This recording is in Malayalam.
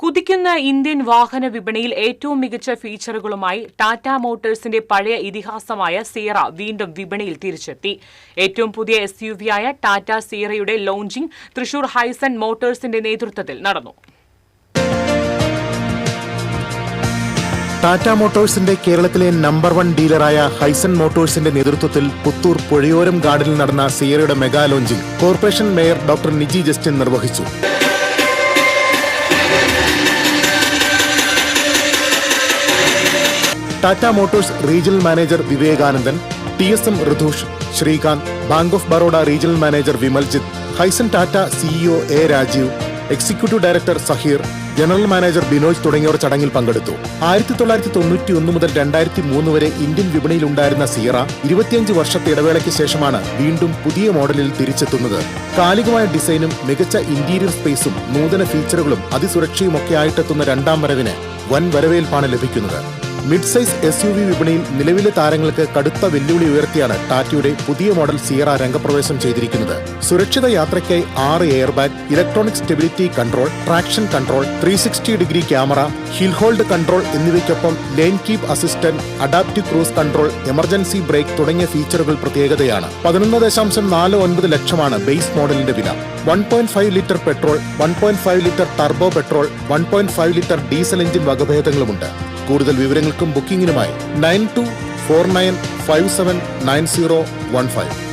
കുതിക്കുന്ന ഇന്ത്യൻ വാഹന വിപണിയിൽ ഏറ്റവും മികച്ച ഫീച്ചറുകളുമായി ടാറ്റ മോട്ടോഴ്സിന്റെ പഴയ ഇതിഹാസമായ സീറ വീണ്ടും വിപണിയിൽ തിരിച്ചെത്തി. ഏറ്റവും പുതിയ എസ് യു വിയായ ടാറ്റ സീറയുടെ ലോഞ്ചിംഗ് തൃശൂർ ഹൈസൺ മോട്ടോഴ്സിന്റെ നേതൃത്വത്തിൽ നടന്നു. ടാറ്റ മോട്ടോഴ്സിന്റെ കേരളത്തിലെ നമ്പർ വൺ ഡീലറായ ഹൈസൺ മോട്ടോഴ്സിന്റെ നേതൃത്വത്തിൽ പുത്തൂർ പുഴയോരം ഗാർഡനിൽ നടന്ന സീറയുടെ mega launching corporation mayor doctor Niji Justin നിർവഹിച്ചു. Tata Motors regional manager Vivekanandan T S M Rithush Sreekanth bank of Baroda regional manager Vimaljith Hyson Tata CEO A Rajeev executive director Saheer general manager Binoj തുടങ്ങിയവർ ചടങ്ങിൽ പങ്കെടുത്തു. ആയിരത്തി തൊള്ളായിരത്തി തൊണ്ണൂറ്റി ഒന്ന് മുതൽ രണ്ടായിരത്തി മൂന്ന് വരെ ഇന്ത്യൻ വിപണിയിൽ ഉണ്ടായിരുന്ന സീറ ഇരുപത്തിയഞ്ച് വർഷത്തെ ഇടവേളയ്ക്ക് ശേഷമാണ് വീണ്ടും പുതിയ മോഡലിൽ തിരിച്ചെത്തുന്നത്. കാലികമായ ഡിസൈനും മികച്ച ഇന്റീരിയർ സ്പേസും നൂതന ഫീച്ചറുകളും അതിസുരക്ഷയുമൊക്കെ ആയിട്ടെത്തുന്ന രണ്ടാം വരവിന് വൻ വരവേൽപ്പാണ് ലഭിക്കുന്നത്. Mid size S U V വിപണിയിൽ നിലവിലെ താരങ്ങൾക്ക് കടുത്ത വെല്ലുവിളി ഉയർത്തിയാണ് ടാറ്റയുടെ പുതിയ മോഡൽ സിയറ രംഗപ്രവേശം ചെയ്തിരിക്കുന്നത്. സുരക്ഷിത യാത്രയ്ക്കായി ആറ് air bag electronic stability control traction control three sixty degree camera hill hold control എന്നിവയ്ക്കൊപ്പം lane keep assistant adaptive cruise control emergency brake തുടങ്ങിയ ഫീച്ചറുകൾ പ്രത്യേകതയാണ്. പതിനൊന്ന് ദശാംശം നാല് ഒൻപത് ലക്ഷമാണ് ബേസ് മോഡലിന്റെ വില. One point five litre petrol one point five litre turbo petrol one point five litre diesel engine വകഭേദങ്ങളുമുണ്ട്. കൂടുതൽ വിവരങ്ങൾക്കും ബുക്കിംഗിനുമായി nine two four nine five seven nine zero one five.